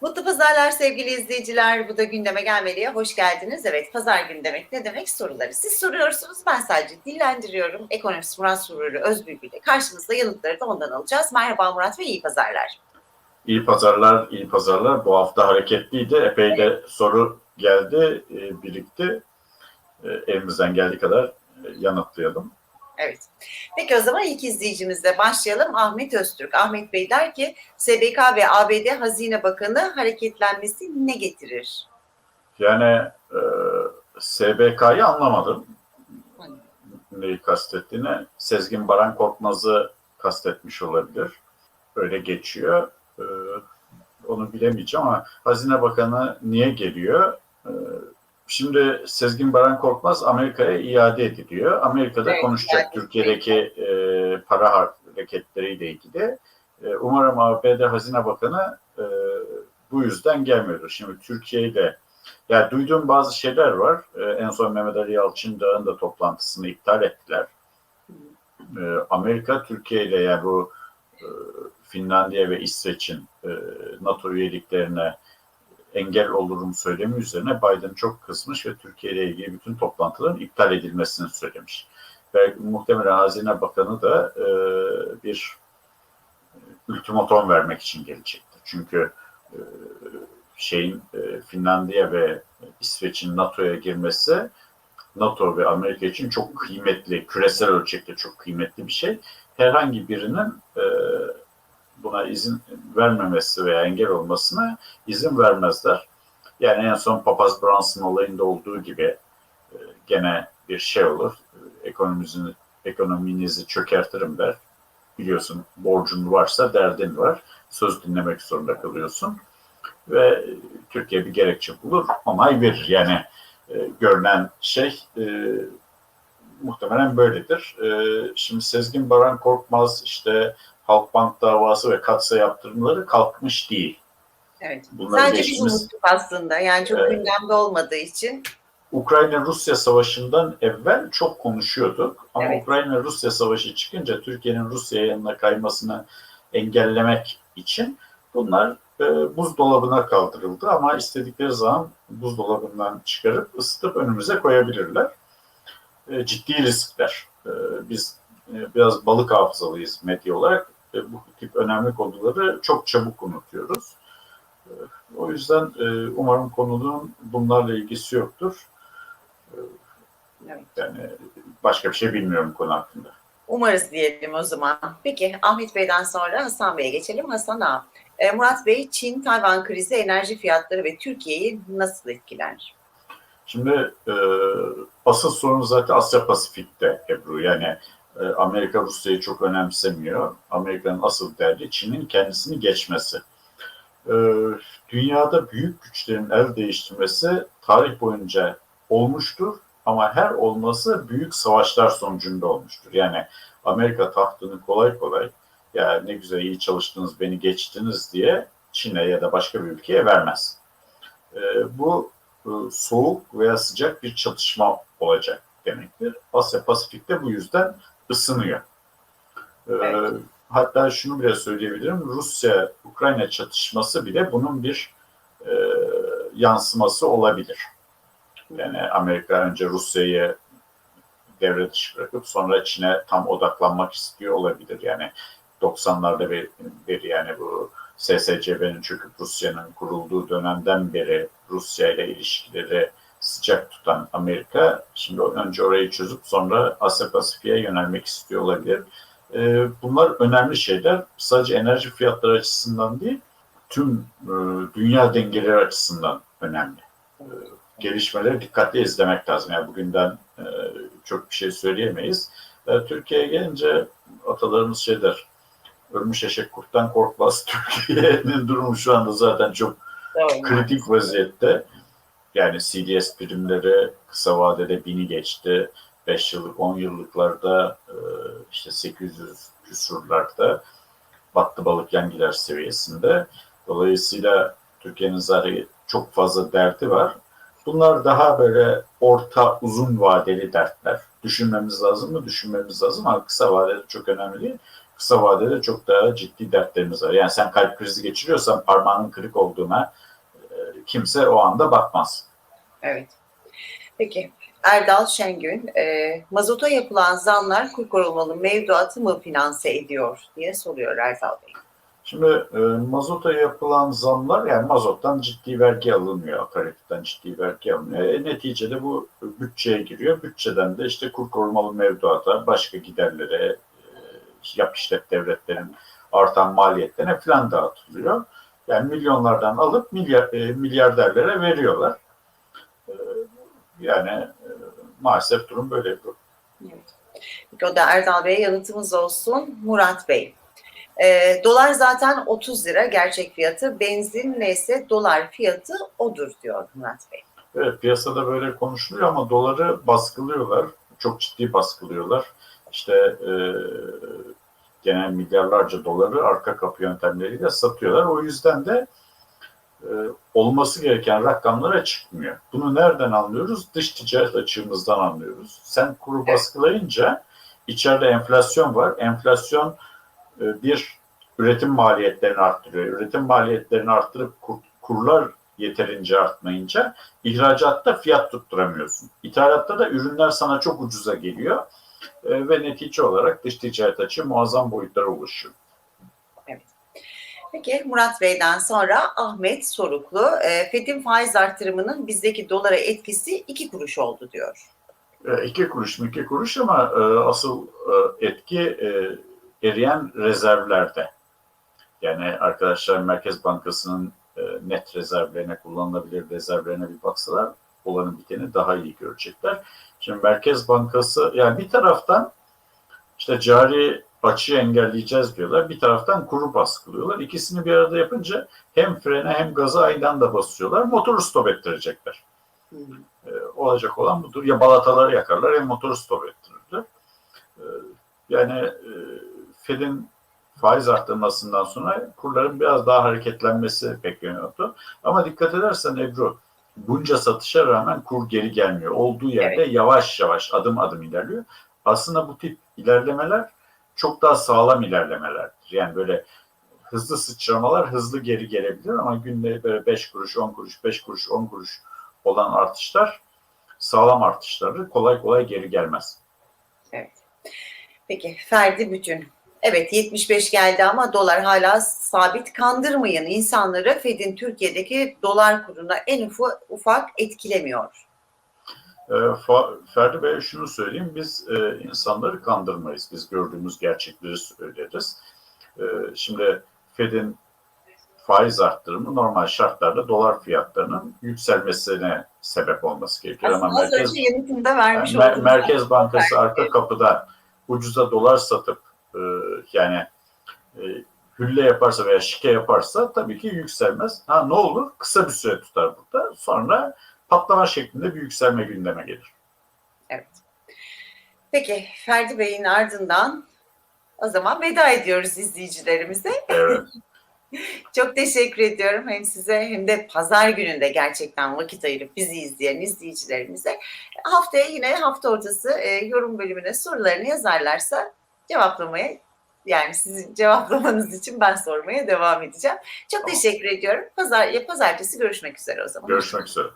Mutlu pazarlar sevgili izleyiciler. Bu da gündeme gelmeliye hoş geldiniz. Evet pazar günü demek ne demek soruları. Siz soruyorsunuz ben sadece dillendiriyorum. Ekonomist Murat Sururi Özbülbül ile karşınızda yanıtları da ondan alacağız. Merhaba Murat ve iyi pazarlar. İyi pazarlar, iyi pazarlar. Bu hafta hareketliydi. Epey de soru geldi, e, birikti. Elimizden geldiği kadar e, yanıtlayalım. Evet. Peki o zaman ilk izleyicimizle başlayalım. Ahmet Öztürk. Ahmet Bey der ki SBK ve ABD Hazine Bakanı hareketlenmesi ne getirir? Yani e, SBK'yı anlamadım. Neyi kastettiğini. Sezgin Baran Korkmaz'ı kastetmiş olabilir. Öyle geçiyor. E, onu bilemeyeceğim ama Hazine Bakanı niye geliyor? Şimdi Sezgin Baran Korkmaz Amerika'ya iade ediliyor. Amerika'da Evet, konuşacak iade Türkiye'deki e, para hareketleriyle ilgili. E, umarım ABD Hazine Bakanı e, bu yüzden gelmiyordur. Şimdi Türkiye ile ya duyduğum bazı şeyler var. E, en son Mehmet Ali Yalçın da toplantısını iptal ettiler. E, Amerika Türkiye ile yani bu e, Finlandiya ve İsveç'in e, NATO üyeliklerine engel olurum söylemi üzerine Biden çok kızmış ve Türkiye ile ilgili bütün toplantıların iptal edilmesini söylemiş. Ve muhtemelen Hazine Bakanı da e, bir ultimatom vermek için gelecektir. Çünkü e, şeyin e, Finlandiya ve İsveç'in NATO'ya girmesi NATO ve Amerika için çok kıymetli, küresel ölçekte çok kıymetli bir şey. Herhangi birinin e, buna izin vermemesi veya engel olmasına izin vermezler. Yani en son Papaz Brunson olayında olduğu gibi e, gene bir şey olur. Ekonominizi, ekonominizi çökertirim der. Biliyorsun borcun varsa derdin var. Söz dinlemek zorunda kalıyorsun. Ve Türkiye bir gerekçe bulur, onay verir. Yani e, görünen şey e, muhtemelen böyledir. E, şimdi Sezgin Baran Korkmaz işte Halkbank davası ve katsa yaptırımları kalkmış değil. Evet. Bunları Sadece biz geçtiğimiz- unuttuk aslında. Yani çok Evet. gündemde olmadığı için. Ukrayna-Rusya savaşından evvel çok konuşuyorduk. Ama Evet. Ukrayna-Rusya savaşı çıkınca Türkiye'nin Rusya'ya yanına kaymasını engellemek için bunlar e, buzdolabına kaldırıldı. Ama istedikleri zaman buzdolabından çıkarıp ısıtıp önümüze koyabilirler. E, ciddi riskler. E, biz e, biraz balık hafızalıyız medya olarak. E, bu tip önemli konuları çok çabuk unutuyoruz. E, o yüzden e, umarım konunun bunlarla ilgisi yoktur. Evet. Yani başka bir şey bilmiyorum konu hakkında. Umarız diyelim o zaman. Peki Ahmet Bey'den sonra Hasan Bey'e geçelim. Hasan Ağa. E, Murat Bey, Çin-Tayvan krizi enerji fiyatları ve Türkiye'yi nasıl etkiler? Şimdi e, asıl sorun zaten Asya Pasifik'te Ebru. Yani Amerika Rusya'yı çok önemsemiyor. Amerika'nın asıl derdi Çin'in kendisini geçmesi. E, dünyada büyük güçlerin el değiştirmesi tarih boyunca olmuştur ama her olması büyük savaşlar sonucunda olmuştur. Yani Amerika tahtını kolay kolay ya ne güzel iyi çalıştınız beni geçtiniz diye Çin'e ya da başka bir ülkeye vermez. E, bu e, soğuk veya sıcak bir çatışma olacak demektir. Asya Pasifik'te bu yüzden ısınıyor. E, Evet. Hatta şunu bile söyleyebilirim. Rusya-Ukrayna çatışması bile bunun bir e, yansıması olabilir. Yani Amerika önce Rusya'yı devre dışı bırakıp sonra Çin'e tam odaklanmak istiyor olabilir. Yani 90'larda bir, bir yani bu SSCB'nin çöküp Rusya'nın kurulduğu dönemden beri Rusya ile ilişkileri sıcak tutan Amerika şimdi önce orayı çözüp sonra Asya Pasifik'e yönelmek istiyor olabilir. Ee, bunlar önemli şeyler. Sadece enerji fiyatları açısından değil, tüm e, dünya dengeleri açısından önemli. Ee, gelişmeleri dikkatli izlemek lazım. Yani bugünden e, çok bir şey söyleyemeyiz. E, Türkiye'ye gelince atalarımız şey der, ölmüş eşek kurttan korkmaz. Türkiye'nin durumu şu anda zaten çok Doğru. kritik vaziyette. Yani CDS primleri kısa vadede bini geçti. 5 yıllık, 10 yıllıklarda e, işte 800 küsurlarda battı balık yan gider seviyesinde. Dolayısıyla Türkiye'nin zaten çok fazla derdi var. Bunlar daha böyle orta uzun vadeli dertler. Düşünmemiz lazım mı? Düşünmemiz lazım ama kısa vadede çok önemli değil. kısa vadede çok daha ciddi dertlerimiz var. Yani sen kalp krizi geçiriyorsan parmağının kırık olduğuna e, kimse o anda bakmaz. Evet. Peki. Erdal Şengün, e, mazota yapılan zamlar kur korumalı mevduatı mı finanse ediyor diye soruyor Erdal Bey. Şimdi e, mazota yapılan zamlar yani mazottan ciddi vergi alınmıyor, akaryakıttan ciddi vergi alınmıyor. E, neticede bu bütçeye giriyor. Bütçeden de işte kur korumalı mevduata, başka giderlere, e, yap işlet devletlerin artan maliyetlerine falan dağıtılıyor. Yani milyonlardan alıp milyar, e, milyarderlere veriyorlar. Yani e, maalesef durum böyle. Evet. Peki o da Erdal Bey'e yanıtımız olsun. Murat Bey. E, dolar zaten 30 lira gerçek fiyatı. Benzin neyse dolar fiyatı odur diyor Murat Bey. Evet piyasada böyle konuşuluyor ama doları baskılıyorlar. Çok ciddi baskılıyorlar. İşte e, genel milyarlarca doları arka kapı yöntemleriyle satıyorlar. O yüzden de e, olması gereken rakamlara çıkmıyor. Bunu nereden anlıyoruz? Dış ticaret açığımızdan anlıyoruz. Sen kuru baskılayınca içeride enflasyon var. Enflasyon e, bir üretim maliyetlerini arttırıyor. Üretim maliyetlerini arttırıp kur- kurlar yeterince artmayınca ihracatta fiyat tutturamıyorsun. İthalatta da ürünler sana çok ucuza geliyor E, ve netice olarak dış ticaret açığı muazzam boyutlara ulaşıyor. Peki Murat Bey'den sonra Ahmet Soruklu. E, FED'in faiz artırımının bizdeki dolara etkisi 2 kuruş oldu diyor. E, iki kuruş mu iki kuruş ama e, asıl e, etki e, eriyen rezervlerde. Yani arkadaşlar Merkez Bankası'nın e, net rezervlerine, kullanılabilir rezervlerine bir baksalar olanı biteni daha iyi görecekler. Şimdi Merkez Bankası yani bir taraftan işte cari açığı engelleyeceğiz diyorlar. Bir taraftan kuru baskılıyorlar. İkisini bir arada yapınca hem frene hem gaza aynı anda basıyorlar. Motoru stop ettirecekler. Hmm. E, olacak olan budur. Ya balataları yakarlar ya motoru stop ettirirler. E, yani e, Fed'in faiz arttırmasından sonra kurların biraz daha hareketlenmesi bekleniyordu. Ama dikkat edersen Ebru bunca satışa rağmen kur geri gelmiyor. Olduğu yerde yavaş yavaş adım adım ilerliyor. Aslında bu tip ilerlemeler çok daha sağlam ilerlemelerdir. Yani böyle hızlı sıçramalar hızlı geri gelebilir ama günde böyle 5 kuruş, 10 kuruş, 5 kuruş, 10 kuruş olan artışlar sağlam artışları kolay kolay geri gelmez. Peki Ferdi Bütün. Evet 75 geldi ama dolar hala sabit. Kandırmayın insanları Fed'in Türkiye'deki dolar kuruna en ufak etkilemiyor. Ee, Ferdi Bey şunu söyleyeyim, biz e, insanları kandırmayız. Biz gördüğümüz gerçekleri söyleriz. Ee, şimdi Fed'in faiz arttırımı normal şartlarda dolar fiyatlarının yükselmesine sebep olması gerekiyor. Ama Aslında az merkez, önce yanıtını da vermiş Mer-. Merkez Bankası arka kapıda ucuza dolar satıp e, yani e, hülle yaparsa veya şike yaparsa tabii ki yükselmez. Ha ne olur? Kısa bir süre tutar burada. Sonra patlama şeklinde bir yükselme gündeme gelir. Evet. Peki Ferdi Bey'in ardından o zaman veda ediyoruz izleyicilerimize. Evet. Çok teşekkür ediyorum hem size hem de pazar gününde gerçekten vakit ayırıp bizi izleyen izleyicilerimize. Haftaya yine hafta ortası e, yorum bölümüne sorularını yazarlarsa cevaplamaya yani sizin cevaplamanız için ben sormaya devam edeceğim. Çok Tamam. teşekkür ediyorum. Pazar, pazartesi görüşmek üzere o zaman. Görüşmek üzere.